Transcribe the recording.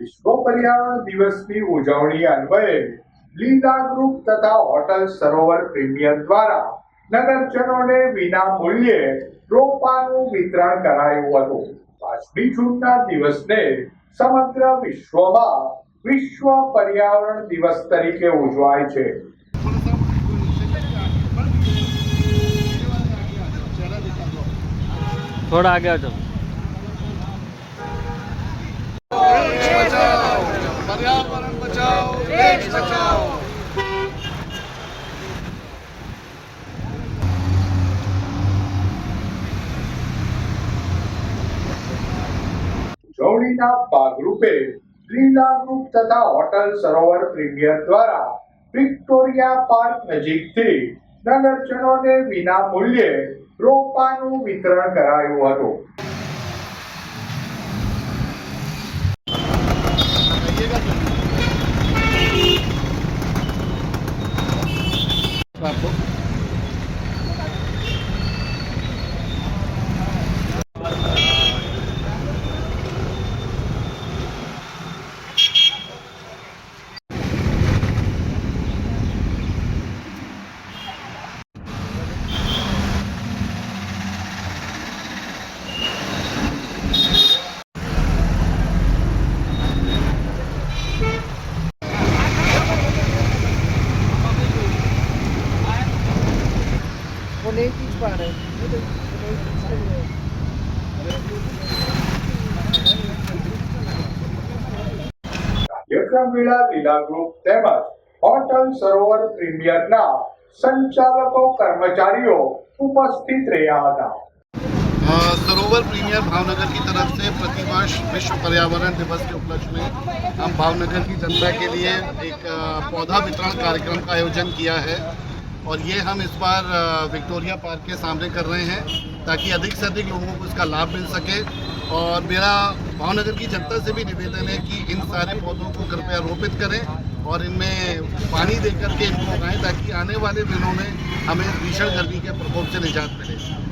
વિશ્વ પર્યાવરણ દિવસની ઉજવણી અન્વયે લીલા ગ્રુપ તથા હોટલ સરોવર પ્રીમિયમ દ્વારા નગરજનોને વિના મૂલ્યે રોપાનું વિતરણ કરાયું હતું. પાંચમી જૂનના દિવસને સમગ્ર વિશ્વમાં વિશ્વ પર્યાવરણ દિવસ તરીકે ઉજવાય છે. થોડા આગળ જાઓ. ભારત બચાઓ દેશ બચાઓ જોડીના ભાગરૂપે લીલારૂપ તથા હોટલ સરોવર પ્રીમિયર દ્વારા વિક્ટોરિયા પાર્ક નજીકથી નગરજનોને વિના મૂલ્યે રોપાનું વિતરણ કરાયું હતું. કાર્યક્રમ વેળા લીલા ગ્રુપ તેમજ હોટલ સરોવર પ્રીમિયરના સંચાલકો કર્મચારીઓ ઉપસ્થિત રહ્યા હતા अ, सरोवर प्रीमियर भावनगर की तरफ से प्रतिवर्ष विश्व पर्यावरण दिवस के उपलक्ष्य में हम भावनगर की जनता के लिए एक अ, पौधा वितरण कार्यक्रम का आयोजन किया है और ये हम इस बार विक्टोरिया पार्क के सामने कर रहे हैं ताकि अधिक से अधिक लोगों को इसका लाभ मिल सके। और मेरा भावनगर की जनता से भी निवेदन है कि इन सारे पौधों को कृपया रोपित करें और इनमें पानी देकर के इनको उगाएँ ताकि आने वाले दिनों में हमें भीषण गर्मी के प्रकोप से निजात मिले।